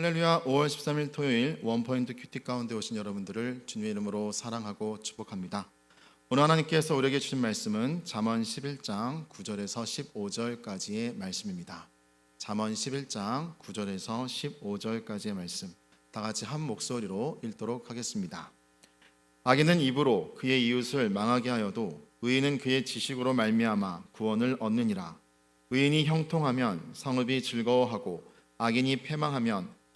할렐루야 5월 13일 토요일 원포인트 큐티 가운데 오신 여러분들을 주님의 이름으로 사랑하고 축복합니다. 오늘 하나님께서 우리에게 주신 말씀은 잠언 11장 9절에서 15절까지의 말씀입니다. 잠언 11장 9절에서 15절까지의 말씀 다 같이 한 목소리로 읽도록 하겠습니다. 악인은 입으로 그의 이웃을 망하게 하여도 의인은 그의 지식으로 말미암아 구원을 얻느니라. 의인이 형통하면 성읍이 즐거워하고 악인이 패망하면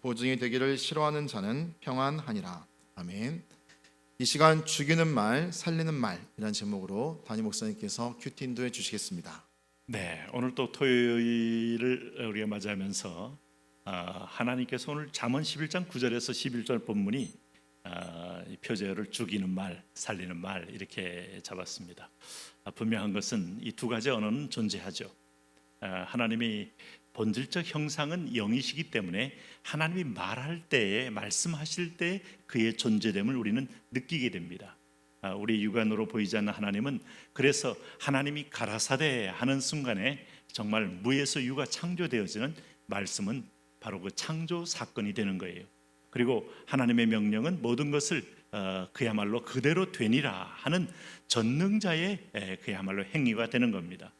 보증이 되기를 싫어하는 자는 평안하니라. 아멘. 이 시간 죽이는 말, 살리는 말이라는 제목으로 담임 목사님께서 큐티 인도해 주시겠습니다. 네, 오늘 또 토요일을 우리가 맞이하면서 아, 하나님께서 오늘 잠언 11장 9절에서 11절 본문이 아, 이 표제어를 죽이는 말, 살리는 말 이렇게 잡았습니다. 아, 분명한 것은 이 두 가지 언어는 존재하죠. 아, 하나님이 본질적 형상은 영이시기 때문에 하나님이 말할 때에 말씀하실 때 그의 존재됨을 우리는 느끼게 됩니다. 아, 우리 육안으로 보이지 않는 하나님은 그래서 하나님이 가라사대 하는 순간에 정말 무에서 유가 창조되어지는 말씀은 바로 그 창조 사건이 되는 거예요. 그리고 하나님의 명령은 모든 것을 어, 그야말로 그대로 되니라 하는 전능자의 에, 그야말로 행위가 되는 겁니다.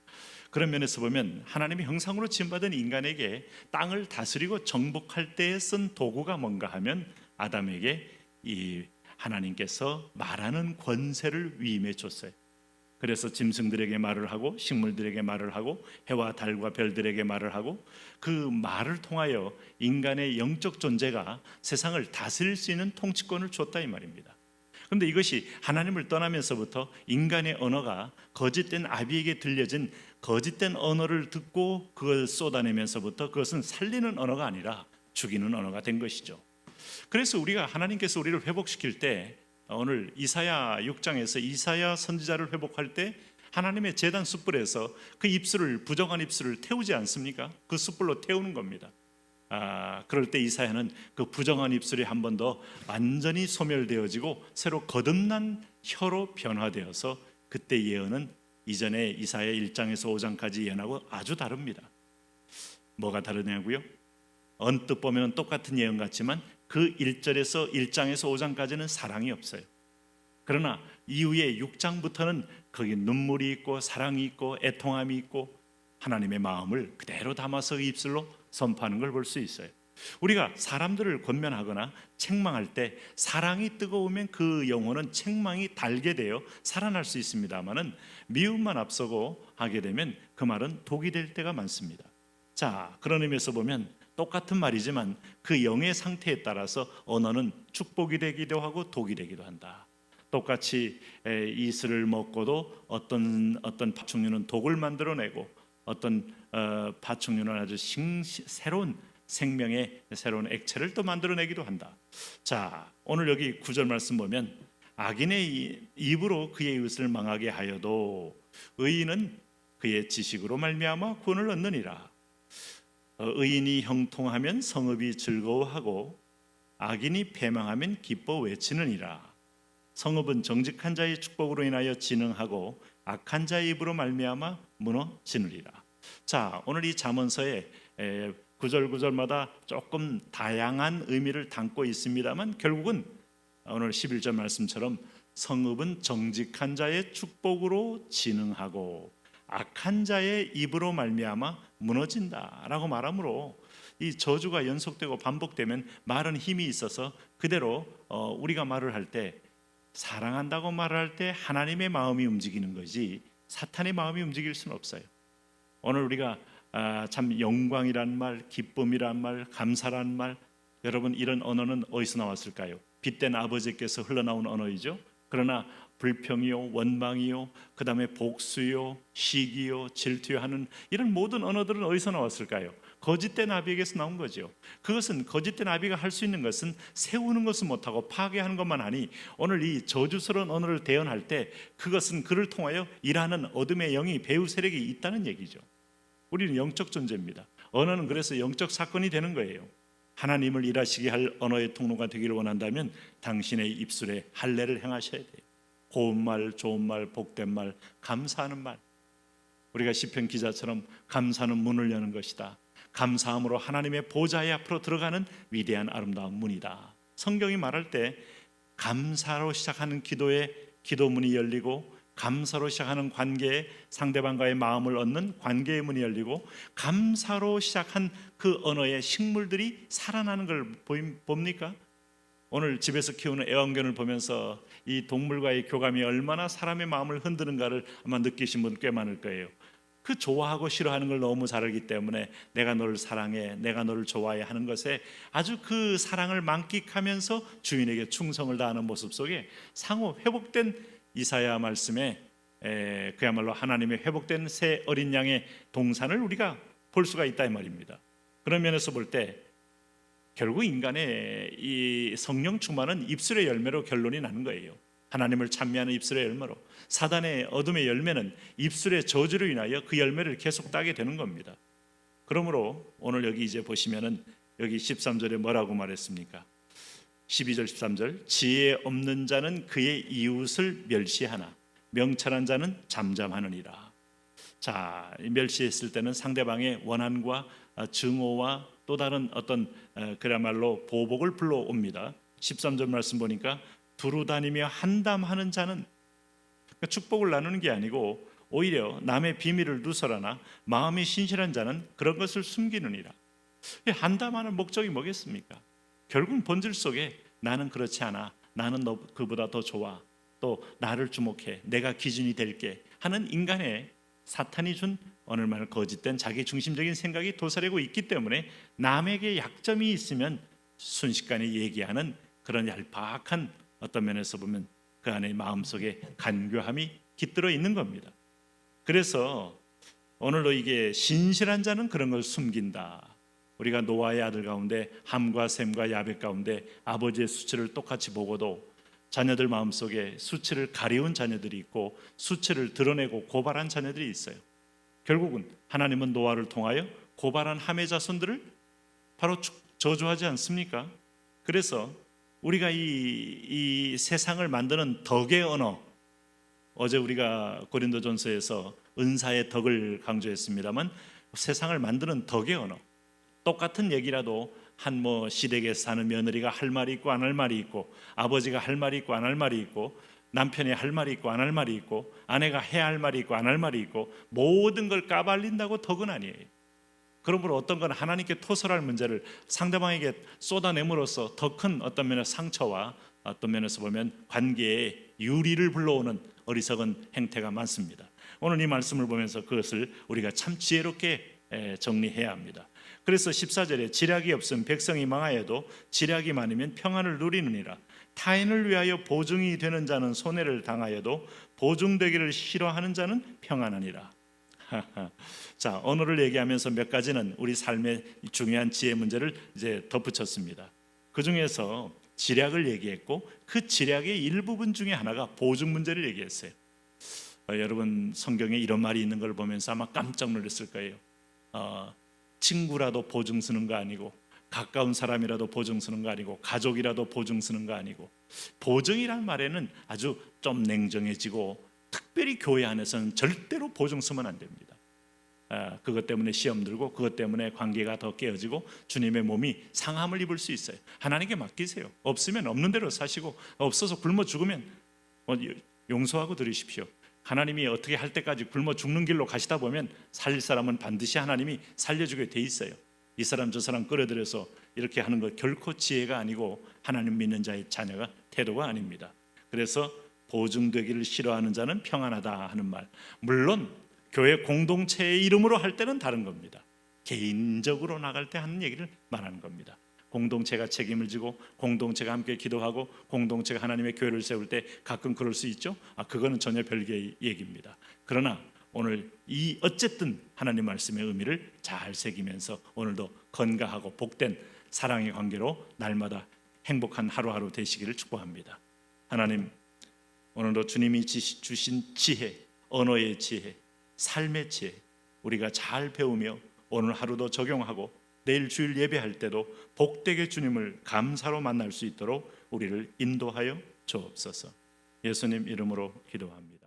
그런 면에서 보면 하나님의 형상으로 지음받은 인간에게 땅을 다스리고 정복할 때에 쓴 도구가 뭔가 하면 아담에게 이 하나님께서 말하는 권세를 위임해 줬어요. 그래서 짐승들에게 말을 하고 식물들에게 말을 하고 해와 달과 별들에게 말을 하고 그 말을 통하여 인간의 영적 존재가 세상을 다스릴 수 있는 통치권을 줬다 이 말입니다. 그런데 이것이 하나님을 떠나면서부터 인간의 언어가 거짓된 아비에게 들려진 거짓된 언어를 듣고 그걸 쏟아내면서부터 그것은 살리는 언어가 아니라 죽이는 언어가 된 것이죠. 그래서 우리가 하나님께서 우리를 회복시킬 때 오늘 이사야 6장에서 이사야 선지자를 회복할 때 하나님의 재단 숯불에서 그 입술을 부정한 입술을 태우지 않습니까? 그 숯불로 태우는 겁니다. 아, 그럴 때 이사야는 그 부정한 입술이 한 번 더 완전히 소멸되어지고 새로 거듭난 혀로 변화되어서 그때 예언은 이전에 이사야 1장에서 5장까지 예언하고 아주 다릅니다. 뭐가 다르냐고요? 언뜻 보면 똑같은 예언 같지만 그 1절에서 1장에서 5장까지는 사랑이 없어요. 그러나 이후에 6장부터는 거기 눈물이 있고 사랑이 있고 애통함이 있고 하나님의 마음을 그대로 담아서 그 입술로 선포하는 걸 볼 수 있어요. 우리가 사람들을 권면하거나 책망할 때 사랑이 뜨거우면 그 영혼은 책망이 달게 되어 살아날 수 있습니다만은 미움만 앞서고 하게 되면 그 말은 독이 될 때가 많습니다. 자, 그런 의미에서 보면 똑같은 말이지만 그 영의 상태에 따라서 언어는 축복이 되기도 하고 독이 되기도 한다. 똑같이 에, 이슬을 먹고도 어떤 어떤 파충류는 독을 만들어내고 어떤 어, 파충류는 아주 싱, 새로운 생명의 새로운 액체를 또 만들어내기도 한다. 자, 오늘 여기 구절 말씀 보면 악인의 이- 입으로 그의 이웃을 망하게 하여도 의인은 그의 지식으로 말미암아 구원을 얻느니라. 어, 의인이 형통하면 성읍이 즐거워하고 악인이 패망하면 기뻐 외치느니라. 성읍은 정직한 자의 축복으로 인하여 진흥하고 악한 자의 입으로 말미암아 무너지느리라. 자, 오늘 이 잠언서에 에, 구절 구절마다 조금 다양한 의미를 담고 있습니다만 결국은 오늘 11절 말씀처럼 성읍은 정직한 자의 축복으로 진흥하고 악한 자의 입으로 말미암아 무너진다라고 말하므로 이 저주가 연속되고 반복되면 말은 힘이 있어서 그대로 어, 우리가 말을 할 때 사랑한다고 말할 때 하나님의 마음이 움직이는 거지 사탄의 마음이 움직일 수는 없어요. 오늘 우리가 아, 참 영광이란 말, 기쁨이란 말, 감사란 말 여러분 이런 언어는 어디서 나왔을까요? 빛된 아버지께서 흘러나온 언어이죠. 그러나 불평이요, 원망이요, 그 다음에 복수요, 시기요, 질투요 하는 이런 모든 언어들은 어디서 나왔을까요? 거짓된 아비에게서 나온 거죠. 그것은 거짓된 아비가 할 수 있는 것은 세우는 것은 못하고 파괴하는 것만 하니 오늘 이 저주스러운 언어를 대언할 때 그것은 그를 통하여 일하는 어둠의 영이 배후 세력이 있다는 얘기죠. 우리는 영적 존재입니다. 언어는 그래서 영적 사건이 되는 거예요. 하나님을 일하시게 할 언어의 통로가 되기를 원한다면 당신의 입술에 할례를 행하셔야 돼요. 고운 말, 좋은 말, 복된 말, 감사하는 말. 우리가 시편 기자처럼 감사는 문을 여는 것이다. 감사함으로 하나님의 보좌의 앞으로 들어가는 위대한 아름다운 문이다. 성경이 말할 때 감사로 시작하는 기도에 기도문이 열리고 감사로 시작하는 관계에 상대방과의 마음을 얻는 관계의 문이 열리고 감사로 시작한 그 언어의 식물들이 살아나는 걸 보임, 봅니까? 오늘 집에서 키우는 애완견을 보면서 이 동물과의 교감이 얼마나 사람의 마음을 흔드는가를 아마 느끼신 분 꽤 많을 거예요. 그 좋아하고 싫어하는 걸 너무 잘 알기 때문에 내가 너를 사랑해, 내가 너를 좋아해 하는 것에 아주 그 사랑을 만끽하면서 주인에게 충성을 다하는 모습 속에 상호 회복된 이사야 말씀에 에, 그야말로 하나님의 회복된 새 어린 양의 동산을 우리가 볼 수가 있다 이 말입니다. 그런 면에서 볼 때 결국 인간의 이 성령 충만은 입술의 열매로 결론이 나는 거예요. 하나님을 찬미하는 입술의 열매로 사단의 어둠의 열매는 입술의 저주로 인하여 그 열매를 계속 따게 되는 겁니다. 그러므로 오늘 여기 이제 보시면은 여기 13절에 뭐라고 말했습니까? 12절 13절 지혜 없는 자는 그의 이웃을 멸시하나 명철한 자는 잠잠하느니라. 자, 이 멸시했을 때는 상대방의 원한과 어, 증오와 또 다른 어떤 어, 그야말로 보복을 불러옵니다. 13절 말씀 보니까 두루 다니며 한담하는 자는 그러니까 축복을 나누는 게 아니고 오히려 남의 비밀을 누설하나 마음이 신실한 자는 그런 것을 숨기느니라. 이 한담하는 목적이 뭐겠습니까? 결국은 본질 속에 나는 그렇지 않아. 나는 너 그보다 더 좋아. 또 나를 주목해. 내가 기준이 될게 하는 인간의 사탄이 준 오늘말 거짓된 자기 중심적인 생각이 도사리고 있기 때문에 남에게 약점이 있으면 순식간에 얘기하는 그런 얄팍한 어떤 면에서 보면 그 안에 마음속에 간교함이 깃들어 있는 겁니다. 그래서 오늘도 이게 신실한 자는 그런 걸 숨긴다. 우리가 노아의 아들 가운데 함과 셈과 야벳 가운데 아버지의 수치를 똑같이 보고도 자녀들 마음속에 수치를 가리운 자녀들이 있고 수치를 드러내고 고발한 자녀들이 있어요. 결국은 하나님은 노아를 통하여 고발한 함의 자손들을 바로 축- 저주하지 않습니까? 그래서 우리가 이, 이 세상을 만드는 덕의 언어 어제 우리가 고린도전서에서 은사의 덕을 강조했습니다만 세상을 만드는 덕의 언어 똑같은 얘기라도 한 뭐 시댁에 사는 며느리가 할 말이 있고 안 할 말이 있고 아버지가 할 말이 있고 안 할 말이 있고 남편이 할 말이 있고 안 할 말이 있고 아내가 해야 할 말이 있고 안 할 말이 있고 모든 걸 까발린다고 덕은 아니에요. 그러므로 어떤 건 하나님께 토설할 문제를 상대방에게 쏟아내므로써 더 큰 어떤 면의 상처와 어떤 면에서 보면 관계에 유리를 불러오는 어리석은 행태가 많습니다. 오늘 이 말씀을 보면서 그것을 우리가 참 지혜롭게 에, 정리해야 합니다. 그래서 14절에 지략이 없음 백성이 망하여도 지략이 많으면 평안을 누리느니라. 타인을 위하여 보증이 되는 자는 손해를 당하여도 보증되기를 싫어하는 자는 평안하니라. 자, 언어를 얘기하면서 몇 가지는 우리 삶의 중요한 지혜 문제를 이제 덧붙였습니다. 그 중에서 지략을 얘기했고 그 지략의 일부분 중에 하나가 보증 문제를 얘기했어요. 어, 여러분 성경에 이런 말이 있는 걸 보면서 아마 깜짝 놀랐을 거예요. 어, 친구라도 보증 쓰는 거 아니고 가까운 사람이라도 보증 쓰는 거 아니고 가족이라도 보증 쓰는 거 아니고 보증이란 말에는 아주 좀 냉정해지고 특별히 교회 안에서는 절대로 보증 쓰면 안 됩니다. 아, 그것 때문에 시험 들고 그것 때문에 관계가 더 깨어지고 주님의 몸이 상함을 입을 수 있어요. 하나님께 맡기세요. 없으면 없는 대로 사시고 없어서 굶어 죽으면 어, 용서하고 드리십시오. 하나님이 어떻게 할 때까지 굶어 죽는 길로 가시다 보면 살릴 사람은 반드시 하나님이 살려주게 돼 있어요. 이 사람 저 사람 끌어들여서 이렇게 하는 것 결코 지혜가 아니고 하나님 믿는 자의 자녀가 태도가 아닙니다. 그래서 보증되기를 싫어하는 자는 평안하다 하는 말. 물론 교회 공동체의 이름으로 할 때는 다른 겁니다. 개인적으로 나갈 때 하는 얘기를 말하는 겁니다. 공동체가 책임을 지고 공동체가 함께 기도하고 공동체가 하나님의 교회를 세울 때 가끔 그럴 수 있죠. 아 그거는 전혀 별개의 얘기입니다. 그러나 오늘 이 어쨌든 하나님 말씀의 의미를 잘 새기면서 오늘도 건강하고 복된 사랑의 관계로 날마다 행복한 하루하루 되시기를 축복합니다. 하나님 오늘도 주님이 주신 지혜, 언어의 지혜, 삶의 지혜 우리가 잘 배우며 오늘 하루도 적용하고 내일 주일 예배할 때도 복되게 주님을 감사로 만날 수 있도록 우리를 인도하여 주옵소서. 예수님 이름으로 기도합니다.